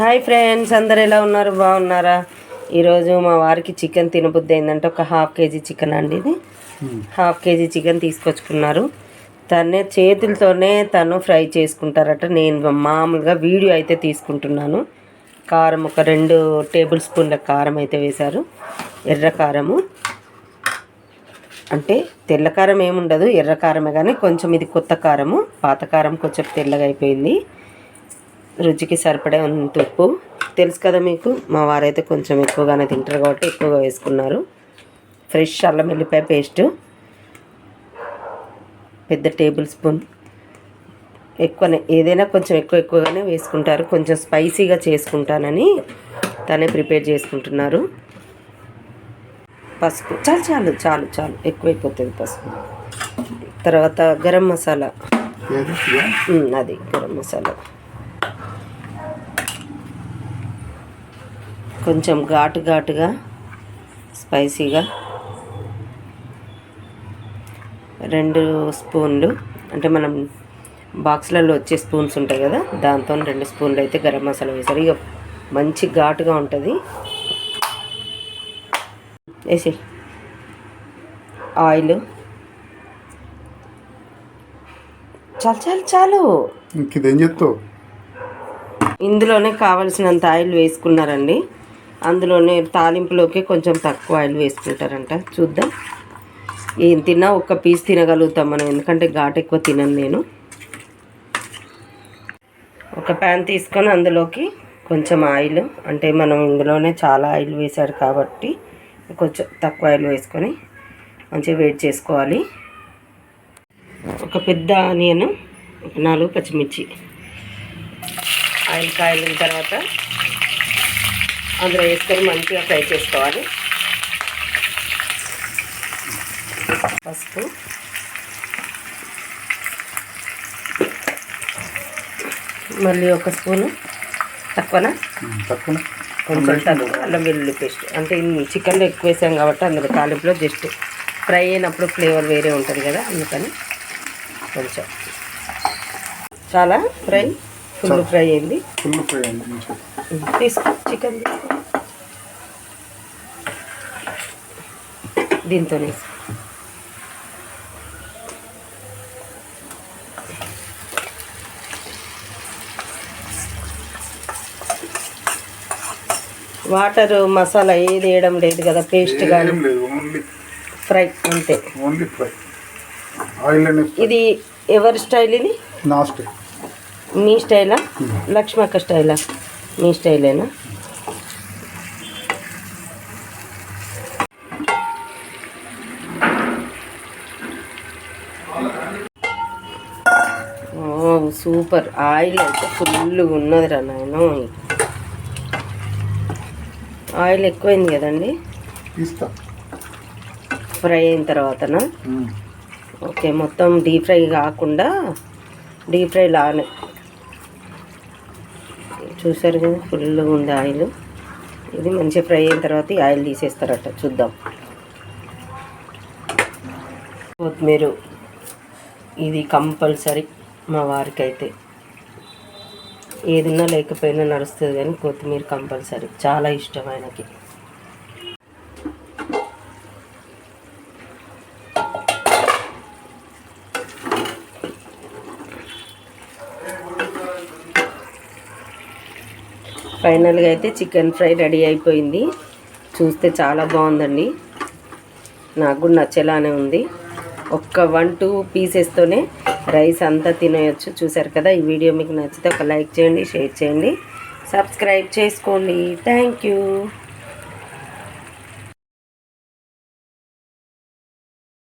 Hi friends అందరు ఎలా ఉన్నారు? బాగున్నారా? ఈరోజు మా వారికి చికెన్ తినబుద్ధి అయిందంటే ఒక హాఫ్ కేజీ చికెన్ అండి ఇది. హాఫ్ కేజీ చికెన్ తీసుకొచ్చుకున్నారు. తనే చేతులతోనే తను ఫ్రై చేసుకుంటారట. నేను మామూలుగా వీడియో అయితే తీసుకుంటున్నాను. కారం ఒక రెండు టేబుల్ స్పూన్ల కారం అయితే వేశారు. ఎర్ర కారము. అంటే తెల్ల కారం ఏముండదు ఎర్ర కారమే కానీ కొంచెం ఇది కొత్త కారము. పాత కారం కొంచెం తెల్లగా అయిపోయింది. రుచికి సరిపడే అంత ఉప్పు. తెలుసు కదా మీకు మా వారైతే కొంచెం ఎక్కువగానే తింటారు కాబట్టి ఎక్కువగా వేసుకున్నారు. ఫ్రెష్ అల్లం వెల్లిపాయ పేస్ట్. పెద్ద టేబుల్ స్పూన్. ఎక్కువనే ఏదైనా కొంచెం ఎక్కువ ఎక్కువగానే వేసుకుంటారు. కొంచెం స్పైసీగా చేసుకుంటానని తనే ప్రిపేర్ చేసుకుంటున్నారు. పసుపు. చాలు చాలు చాలు చాలు. ఎక్కువైపోతుంది పసుపు. తర్వాత గరం మసాలా. అది గరం మసాలా. కొంచెం ఘాటు ఘాటుగా స్పైసీగా రెండు స్పూన్లు అంటే మనం బాక్స్లలో వచ్చే స్పూన్స్ ఉంటాయి కదా దాంతో రెండు స్పూన్లు అయితే గరం మసాలా వేసారు. ఇక మంచి ఘాటుగా ఉంటుంది. వేసి ఆయిల్. చాలు చాలు చాలు. ఇంక చెప్తావు ఇందులోనే కావలసినంత ఆయిల్ వేసుకున్నారండి. అందులోనే తాలింపులోకి కొంచెం తక్కువ ఆయిల్ వేసుకుంటారంట. చూద్దాం. ఏం తిన్నా ఒక్క పీస్ తినగలుగుతాం మనం ఎందుకంటే ఘాట్ ఎక్కువ తినను నేను. ఒక ప్యాన్ తీసుకొని అందులోకి కొంచెం ఆయిల్ అంటే మనం ఇందులోనే చాలా ఆయిల్ వేసాడు కాబట్టి కొంచెం తక్కువ ఆయిల్ వేసుకొని మంచిగా వేడి చేసుకోవాలి. ఒక పెద్ద ఆనియన్ ఒక నాలుగు పచ్చిమిర్చి. ఆయిల్ కాయలిన తర్వాత అందులో వేసుకొని మంచిగా ఫ్రై చేసుకోవాలి. పసుపు. మళ్ళీ ఒక స్పూను తక్కువనా? తక్కువ కొంచెం అల్లం వెల్లుల్లి పేస్ట్. అంటే చికెన్లో ఎక్కువ వేసాం కాబట్టి అందులో తాలింపులో జస్ట్ ఫ్రై అయినప్పుడు ఫ్లేవర్ వేరే ఉంటుంది కదా అందుకని కొంచెం. చాలా ఫ్రై. ఫుల్ ఫ్రై అయింది. ఫుల్ ఫ్రై అయింది తీసుకో చికెన్ తీసుకో. దీంతో వాటర్ మసాలా ఏది వేయడం లేదు కదా పేస్ట్ కానీ ఫ్రై అంతే. Only fry. ఆయిల్ ఇది ఎవరి స్టైల్ ఇది? నా స్టైల్. మీ స్టైలా? లక్ష్మక్క స్టైలా? మీ స్టైలేనా? సూపర్. ఆయిల్ అయితే ఫుల్ ఉన్నది రా నాయన. ఆయిల్ ఎక్కువైంది కదండి? ఫ్రై అయిన తర్వాతనా. ఓకే మొత్తం డీప్ ఫ్రై కాకుండా డీప్ ఫ్రై లానే. చూసారు కదా ఫుల్గా ఉంది ఆయిల్. ఇది మంచిగా ఫ్రై అయిన తర్వాత ఈ ఆయిల్ తీసేస్తారట చూద్దాం. కొత్తిమీర. ఇది కంపల్సరీ మా వారికి అయితే ఏదున్నా లేకపోయినా నడుస్తుంది కానీ కొత్తిమీర కంపల్సరీ. చాలా ఇష్టం ఆయనకి. ఫైనల్గా అయితే చికెన్ ఫ్రై రెడీ అయిపోయింది. చూస్తే చాలా బాగుందండి. నాకు కూడా నచ్చేలానే ఉంది. ఒక్క వన్ టూ పీసెస్తోనే రైస్ అంతా తినేయచ్చు. చూసారు కదా ఈ వీడియో మీకు నచ్చితే ఒక లైక్ చేయండి షేర్ చేయండి. సబ్స్క్రైబ్ చేసుకోండి. Thank you.